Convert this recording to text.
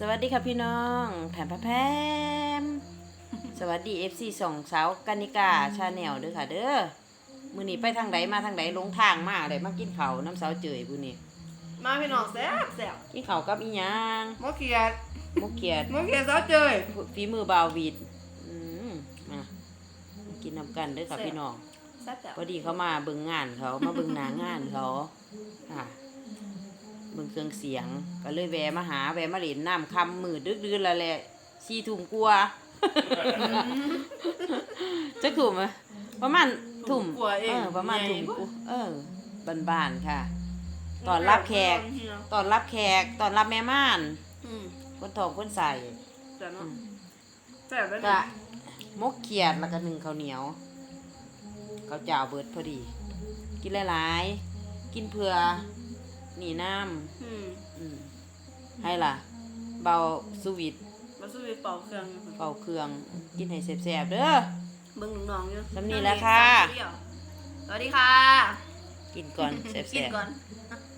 สวัสดีค่ะพี่น้องแผ่นพะแพมสวัสดี FC สองสาวกันิกาชาแนลเด้อค่ะ เด้อมื้อนี้ไปทางใดมาทางใดลงทางมาเลยมากินข้าวน้ำสาวเจยมื้อนี้มาพี่น้องแซ่บแซ่บกินข้าวกับอีหยังมะเขียดมุกเกียดมะเขียดซอสเจยฝีมือบาววีดอืมมากินน้ำกันเด้อค่ะพี่น้องแซ่บแซ่บพอดีเขามาเบิ่งงานเขามาเบิ่งหนางานเขาค่ะเบิ่งเค รื่องเสียง ก็เลยแวะมาหาแวะมาเล่นน้ำคำมือดึกดื่นแล้วแหละสี่ทุ่มกลัวาจะถูกไหมประมาณทุ่มกลัวเอเองอประมาณทุ่มกว่าเออบ้านๆค่ะตอนรับแขกตอนรับแขกตอนรับแม่ม่านอืมคนทองคนใส่แซ่บเนาะแซ่บแล้วก็นี่มกเขียดแล้วก็หนึ่งข้าวเหนียวข้าวเจ้าเบิดพอดี กินหลายๆ กินเผื่อห นีน้อืมำอืมให้ล่ะ เบาสวิตมาสู้ไปเป่าเครื่องอยู่เบาเครื่อง กินให้แซ่บๆเด้อ เบิ่งน้องๆอยู่สำนีแล้วค่ะ สวัสดีค่ะ กินก่อนแซ่กินบก่อนๆ